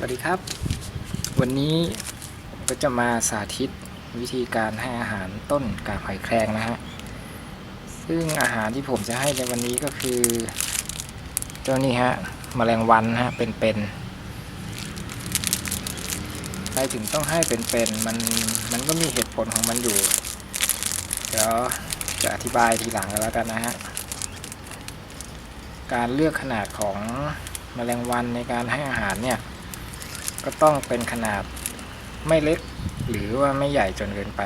สวัสดีครับ วันนี้ก็จะมาสาธิตวิธีการให้อาหารต้นกาบหอยแครงนะฮะซึ่งอาหารที่ผมจะให้ในวันนี้ก็คือ เจ้านี่ฮะแมลงวันฮะเป็นๆไปถึงต้องให้เป็นๆมันมันก็มีเหตุผลของมันอยู่ เดี๋ยวจะอธิบายทีหลังกันแล้วกันนะฮะการเลือกขนาดของแมลงวันในการให้อาหารเนี่ย ก็ต้องเป็นขนาดไม่เล็กหรือว่าไม่ใหญ่จนเกินไป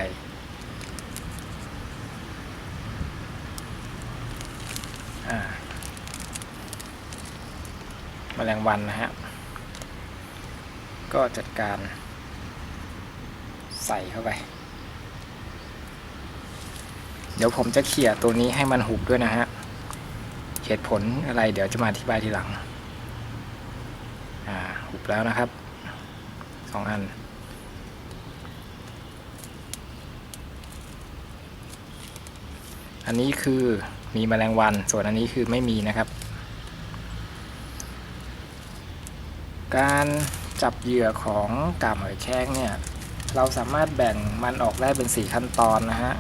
แมลงวันนะฮะ ก็จัดการใส่เข้าไป เดี๋ยวผมจะเขี่ยตัวนี้ให้มันหุบด้วยนะฮะ เหตุผลอะไรเดี๋ยวจะมาอธิบายทีหลัง อ่า หุบแล้วนะครับ สองอัน อันนี้คือมีแมลงวัน ส่วนอันนี้คือไม่มีนะครับ การจับเหยื่อของกาบหอยแครงเนี่ยเราสามารถแบ่งมันออกได้เป็น 4 ขั้นตอนนะฮะ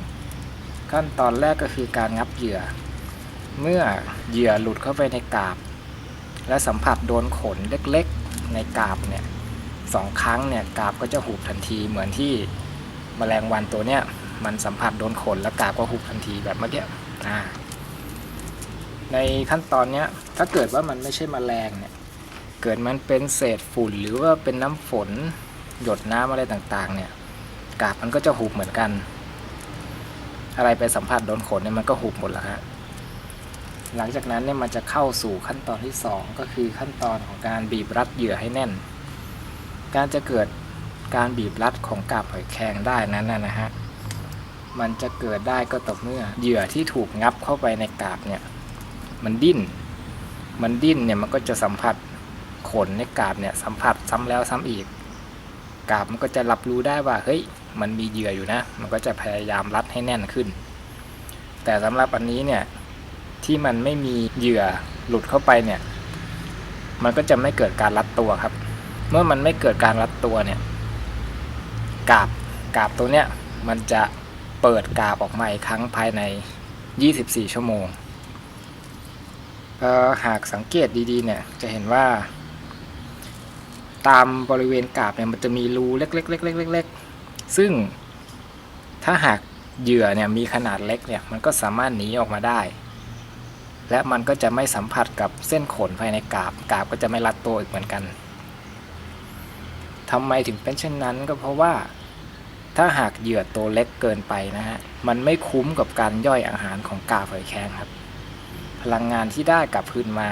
ขั้นตอนแรกก็คือการงับเหยื่อ เมื่อเหยื่อหลุดเข้าไปในกาบ และสัมผัสโดนขนเล็กๆในกาบเนี่ย สองครั้งเนี่ยกาบก็จะหุบทันทีเหมือนที่แมลงวันตัวเนี้ยมันสัมผัสโดนขนแล้วกาบก็หุบทันทีแบบเมื่อกี้อ่าในขั้นตอนเนี้ยถ้าเกิดว่ามันไม่ใช่แมลงเนี่ยเกิดมันเป็นเศษฝุ่นหรือว่าเป็นน้ำฝนหยดน้ำอะไรต่างๆเนี่ยกาบมันก็จะหุบเหมือนกัน อะไรไปสัมผัสโดนขนเนี่ยมันก็หุบหมดแล้วฮะหลังจากนั้นเนี่ยมันจะเข้าสู่ขั้นตอนที่ 2 ก็คือขั้นตอนของการบีบรัดเหยื่อให้แน่น การจะเกิดการบีบรัดของกาบหอยแครงได้นั้นนะฮะ มันจะเกิดได้ก็ต่อเมื่อเหยื่อที่ถูกงับเข้าไปในกาบเนี่ย มันดิ้น มันดิ้นเนี่ยมันก็จะสัมผัสขนในกาบเนี่ยสัมผัสซ้ำแล้วซ้ำอีก กาบมันก็จะรับรู้ได้ว่าเฮ้ยมันมีเหยื่ออยู่นะ มันก็จะพยายามรัดให้แน่นขึ้น แต่สำหรับอันนี้เนี่ยที่มันไม่มีเหยื่อหลุดเข้าไปเนี่ย มันก็จะไม่เกิดการรัดตัวครับ เมื่อมันไม่เกิดการรัดตัวเนี่ยกาบกาบตัวเนี้ยมันจะเปิดกาบออกมาอีกครั้งภายใน 24 ชั่วโมงหากสังเกตดีๆเนี่ยจะเห็นว่า ตามบริเวณกาบเนี่ยมันจะมีรูเล็กๆๆๆๆซึ่งถ้าหากเหยื่อเนี่ยมีขนาดเล็กเนี่ยมันก็สามารถหนีออกมาได้ และมันก็จะไม่สัมผัสกับเส้นขนภายในกาบกาบก็จะไม่รัดตัวอีกเหมือนกัน ทำไมถึงเป็นเช่นนั้นก็เพราะว่า ถ้าหากเหยื่อตัวเล็กเกินไปนะฮะมันไม่คุ้มกับการย่อยอาหารของกาบหอยแครงครับ พลังงานที่ได้กลับคืนมา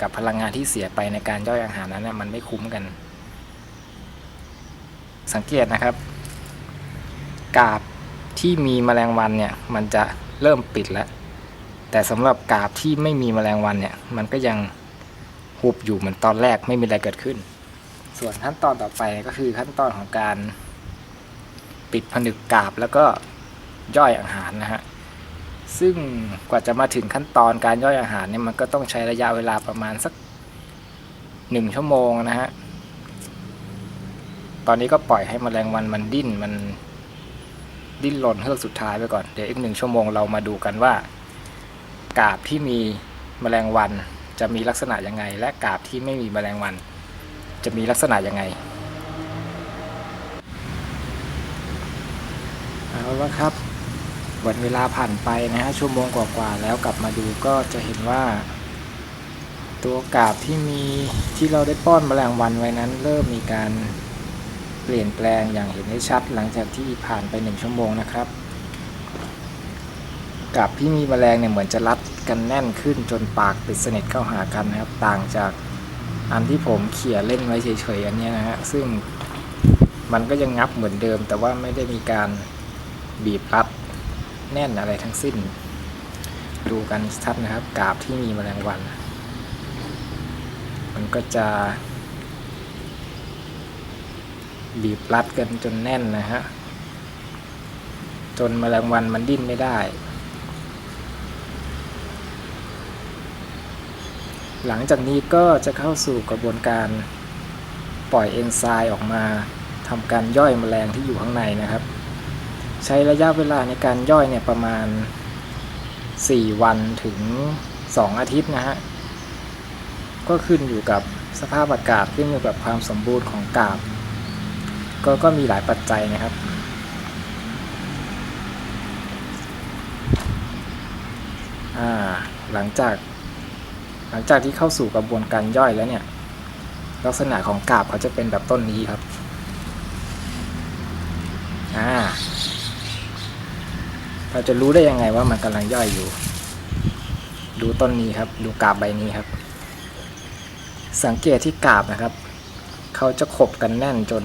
กับพลังงานที่เสียไปในการย่อยอาหารนั้นนะมันไม่คุ้มกัน สังเกตนะครับ กาบที่มีแมลงวันเนี่ยมันจะเริ่มปิดแล้ว แต่สำหรับกาบที่ไม่มีแมลงวันเนี่ยมันก็ยังหุบอยู่เหมือนตอนแรกไม่มีอะไรเกิดขึ้น ส่วนขั้นตอนต่อไปก็คือขั้นตอนของการปิดผนึกกาบแล้วก็ย่อยอาหารนะฮะ ซึ่งกว่าจะมาถึงขั้นตอนการย่อยอาหารเนี่ยมันก็ต้องใช้ระยะเวลาประมาณสักหนึ่งชั่วโมงนะฮะ ตอนนี้ก็ปล่อยให้แมลงวันมันดิ้นมันดิ้นรนเฮือกสุดท้ายไปก่อน เดี๋ยวอีกหนึ่งชั่วโมงเรามาดูกันว่า กาบที่มีแมลงวันจะมีลักษณะยังไง และกาบที่ไม่มีแมลงวัน จะมีลักษณะยังไงเอาละครับ วันเวลาผ่านไปนะฮะชั่วโมงกว่าๆแล้วกลับมาดูก็จะเห็นว่า ตัวกาบที่มีที่เราได้ป้อนแมลงวันไว้นั้น เริ่มมีการเปลี่ยนแปลงอย่างเห็นได้ชัดหลังจากที่ผ่านไปหนึ่งชั่วโมงนะครับกับที่มีแมลงเนี่ยเหมือนจะรัดกันแน่นขึ้นจนปากปิดสนิทเข้าหากันนะครับ ต่างจาก อันที่ผมเขี่ยเล่นไว้เฉยๆอันนี้นะฮะซึ่งมันก็ยังงับเหมือนเดิม แต่ว่าไม่ได้มีการบีบรัดแน่นอะไรทั้งสิ้น ดูกันชัดนะครับ กาบที่มีแมลงวัน มันก็จะ บีบรัดกันจนแน่นนะฮะจนแมลงวันมันดิ้นไม่ได้ หลังจากนี้ก็จะเข้าสู่กระบวนการปล่อยเอนไซม์ออกมาทำการย่อยแมลงที่อยู่ข้างในนะครับ ใช้ระยะเวลาในการย่อยเนี่ยประมาณ 4 วันถึง 2 อาทิตย์นะฮะก็ขึ้นอยู่กับสภาพอากาศขึ้นอยู่กับความสมบูรณ์ของกาบก็ก็มีหลายปัจจัยนะครับ หลังจาก หลังจากที่เข้าสู่กระบวนการย่อยแล้วเนี่ย ลักษณะของกาบเขาจะเป็นแบบต้นนี้ครับอ่าเราจะรู้ได้ยังไงว่ามันกำลังย่อยอยู่ ดูต้นนี้ครับ ดูกาบใบนี้ครับ สังเกตที่กาบนะครับ เขาจะขบกันแน่นจน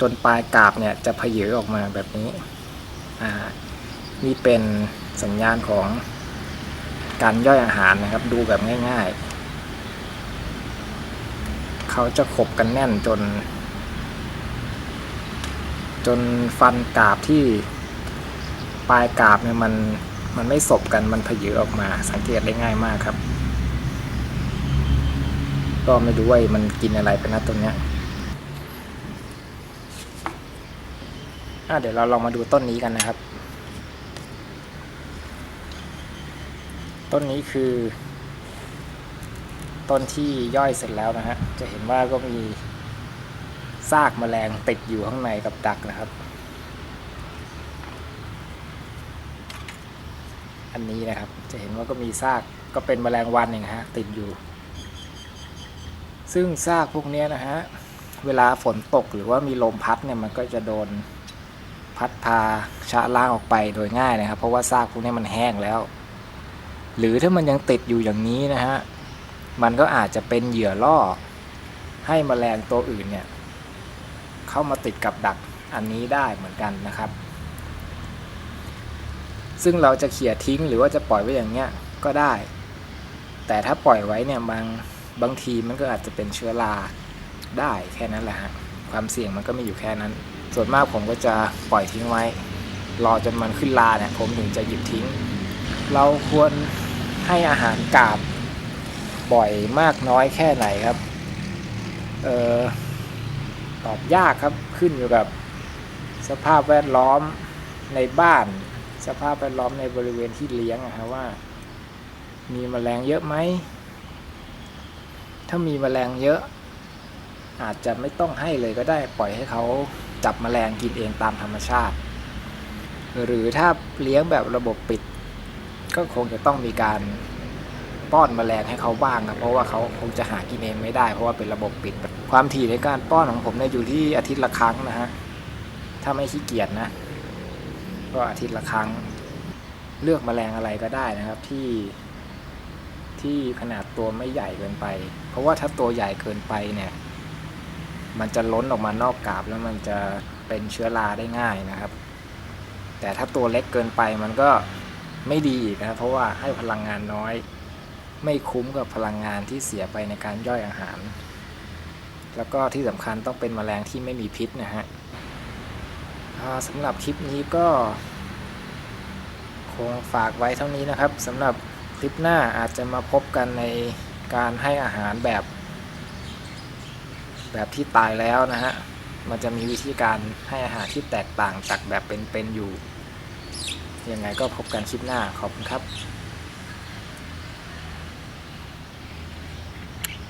จนปลายกาบเนี่ยจะเพเยอออกมาแบบนี้ อ่า นี่เป็นสัญญาณของ การย่อยอาหารนะครับ ดูแบบง่าย ๆ เขาจะขบกันแน่นจน จนฟันกาบที่ปลายกาบเนี่ยมันมันไม่สบกันมันเพเยอออกมา สังเกตได้ง่ายมากครับ ก็ไม่รู้ว่ามันกินอะไรไปนะตรงเนี้ยอะเดี๋ยวเราลองมาดูต้นนี้กันนะครับ ต้นนี้คือ ต้นที่ย่อยเสร็จแล้วนะฮะ จะเห็นว่าก็มีซากแมลงติดอยู่ข้างในกับดักนะครับ อันนี้นะครับ จะเห็นว่าก็มีซากก็เป็นแมลงวันเองฮะติดอยู่ ซึ่งซากพวกนี้นะฮะ เวลาฝนตกหรือว่ามีลมพัดเนี่ยมันก็จะโดนพัดพาชะล้างออกไปโดยง่ายนะครับ เพราะว่าซากพวกนี้มันแห้งแล้ว หรือถ้ามันยังติดอยู่อย่างนี้นะฮะ มันก็อาจจะเป็นเหยื่อล่อ ให้แมลงตัวอื่นเนี่ย เข้ามาติดกับดักอันนี้ได้เหมือนกันนะครับ ซึ่งเราจะเขี่ยทิ้งหรือว่าจะปล่อยไว้อย่างเงี้ยก็ได้ แต่ถ้าปล่อยไว้เนี่ยบางบางทีมันก็อาจจะเป็นเชื้อราได้แค่นั้นแหละฮะความเสี่ยงมันก็ไม่อยู่แค่นั้น ส่วนมากผมก็จะปล่อยทิ้งไว้ รอจนมันขึ้นลาเนี่ยผมถึงจะหยิบทิ้ง เราควร ให้อาหารกาบบ่อยมากน้อยแค่ไหนครับ เออตอบยากครับขึ้นอยู่กับ สภาพแวดล้อมในบ้าน สภาพแวดล้อมในบริเวณที่เลี้ยงนะฮะว่า มีแมลงเยอะไหม ถ้ามีแมลงเยอะ อาจจะไม่ต้องให้เลยก็ได้ปล่อยให้เขาจับแมลงกินเองตามธรรมชาติ หรือถ้าเลี้ยงแบบระบบปิด ก็คงจะต้องมีการป้อนแมลงให้เขาบ้างครับเพราะว่าเขาคงจะหากินเองไม่ได้ เพราะว่าเป็นระบบปิด ความถี่ในการป้อนของผมเนี่ยอยู่ที่อาทิตย์ละครั้งนะฮะถ้าไม่ขี้เกียจนะ ก็อาทิตย์ละครั้ง เลือกแมลงอะไรก็ได้นะครับที่ที่ขนาดตัวไม่ใหญ่เกินไป เพราะว่าถ้าตัวใหญ่เกินไปเนี่ย มันจะล้นออกมานอกกาบแล้วมันจะเป็นเชื้อราได้ง่ายนะครับ แต่ถ้าตัวเล็กเกินไปมันก็ ไม่ดีอีกนะเพราะว่าให้พลังงานน้อย ไม่คุ้มกับพลังงานที่เสียไปในการย่อยอาหาร แล้วก็ที่สำคัญต้องเป็นแมลงที่ไม่มีพิษนะฮะสำหรับคลิปนี้ก็ คงฝากไว้เท่านี้นะครับสำหรับคลิปหน้าอาจจะมาพบกันในการให้อาหารแบบ แบบที่ตายแล้วนะฮะ มันจะมีวิธีการให้อาหารที่แตกต่างจากแบบเป็นๆอยู่ ยังไงก็พบกันคลิปหน้าขอบคุณครับ